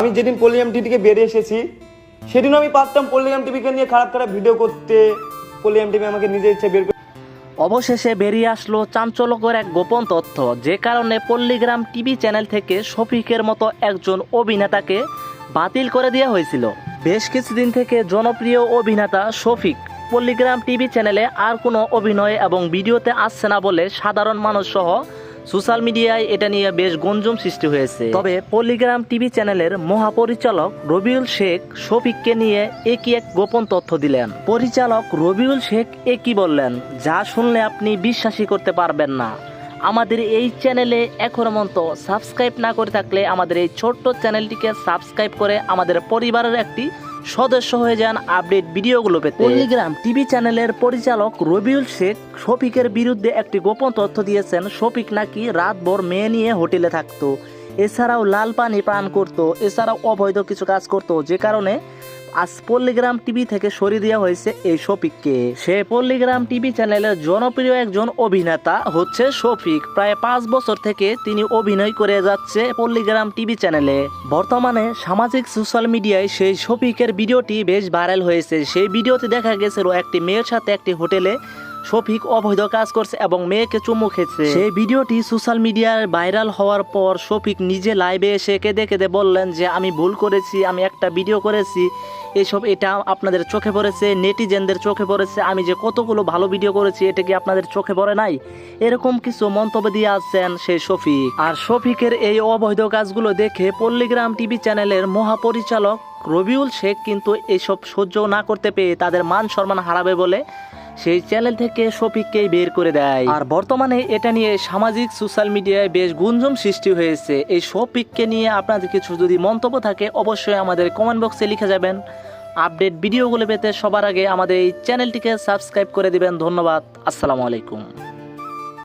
আমি যেদিন পল্লিগ্রাম টিভিকে বেরিয়ে এসেছি, সেদিনও আমি পারতাম পল্লিগ্রাম টিভিকে নিয়ে খারাপ খারাপ ভিডিও করতে। পল্লিগ্রাম টিভি আমাকে নিজের ইচ্ছে বের অবশেষে বেরিয়ে আসলো চাঞ্চল্যকর এক গোপন তথ্য, যে কারণে পল্লীগ্রাম টিভি চ্যানেল থেকে শফিকের মতো একজন অভিনেতাকে বাতিল করে দেওয়া হয়েছিল। বেশ কিছুদিন থেকে জনপ্রিয় অভিনেতা শফিক, পল্লীগ্রাম টিভি চ্যানেলে আর কোনো অভিনয় এবং ভিডিওতে আসছে না বলে সাধারণ মানুষ সহ সোশ্যাল মিডিয়ায় এটা নিয়ে বেশ গঞ্জম সৃষ্টি হয়েছে। তবে পলিগ্রাম টিভি চ্যানেলের মহাপরিচালক রবিউল শেখ শফিককে নিয়ে একই এক গোপন তথ্য দিলেন। পরিচালক রবিউল শেখ একই বললেন, যা শুনলে আপনি বিশ্বাসই করতে পারবেন না। আমাদের এই চ্যানেলে এখনও মন্ত সাবস্ক্রাইব না করে থাকলে আমাদের এই ছোট্ট চ্যানেলটিকে সাবস্ক্রাইব করে আমাদের পরিবারের একটি সদস্য হয়ে যান আপডেট ভিডিওগুলো পেতে। পল্লীগ্রাম টিভি চ্যানেলের পরিচালক রবিউল শেখ শফিকের বিরুদ্ধে একটি গোপন তথ্য দিয়েছেন, শফিক নাকি রাতভর মেয়ে নিয়ে হোটেলে থাকতো। এছাড়াও লাল পানি পান করতো, এছাড়াও অবৈধ কিছু কাজ করতো, যে কারণে আজ পল্লিগ্রাম টিভি থেকে সরিয়ে দেওয়া হয়েছে এই শফিককে। সে পল্লিগ্রাম টিভি চ্যানেলের জনপ্রিয় একজন অভিনেতা হচ্ছে শফিক। প্রায় পাঁচ বছর থেকে তিনি অভিনয় করে যাচ্ছে পল্লিগ্রাম টিভি চ্যানেলে। বর্তমানে সামাজিক সোশ্যাল মিডিয়ায় সেই শফিকের ভিডিওটি বেশ ভাইরাল হয়েছে। সেই ভিডিওতে দেখা গেছিল একটি মেয়ের সাথে একটি হোটেলে শফিক অবৈধ কাজ করছে এবং মেয়েকে চুমু খেয়েছে। সেই ভিডিওটি সোশ্যাল মিডিয়ায় ভাইরাল হওয়ার পর শফিক নিজে লাইভে এসে কেঁদে কেঁদে বললেন যে, আমি ভুল করেছি, আমি একটা ভিডিও করেছি। এসব এটা আপনাদের চোখে পড়েছে, নেটিজেনদের চোখে পড়েছে। আমি যে কতগুলো ভালো ভিডিও করেছি, এটা কি আপনাদের চোখে পড়ে নাই? এরকম কিছু মন্তব্য দিয়ে আসছেন সেই শফিক। আর শফিকের এই অবৈধ কাজগুলো দেখে পল্লীগ্রাম টিভি চ্যানেলের মহাপরিচালক রবিউল শেখ কিন্তু এসব সহ্য না করতে পেয়ে তাদের মান সম্মান হারাবে বলে সেই চ্যানেল থেকে শফিককেই বের করে দেয়। আর বর্তমানে এটা নিয়ে সামাজিক সোশ্যাল মিডিয়ায় বেশ গুঞ্জন সৃষ্টি হয়েছে। এই শফিককে নিয়ে আপনাদের কিছু যদি মন্তব্য থাকে, অবশ্যই আমাদের কমেন্ট বক্সে লিখে যাবেন। আপডেট ভিডিওগুলো পেতে সবার আগে আমাদের এই চ্যানেলটিকে সাবস্ক্রাইব করে দিবেন। ধন্যবাদ। আসসালামু আলাইকুম।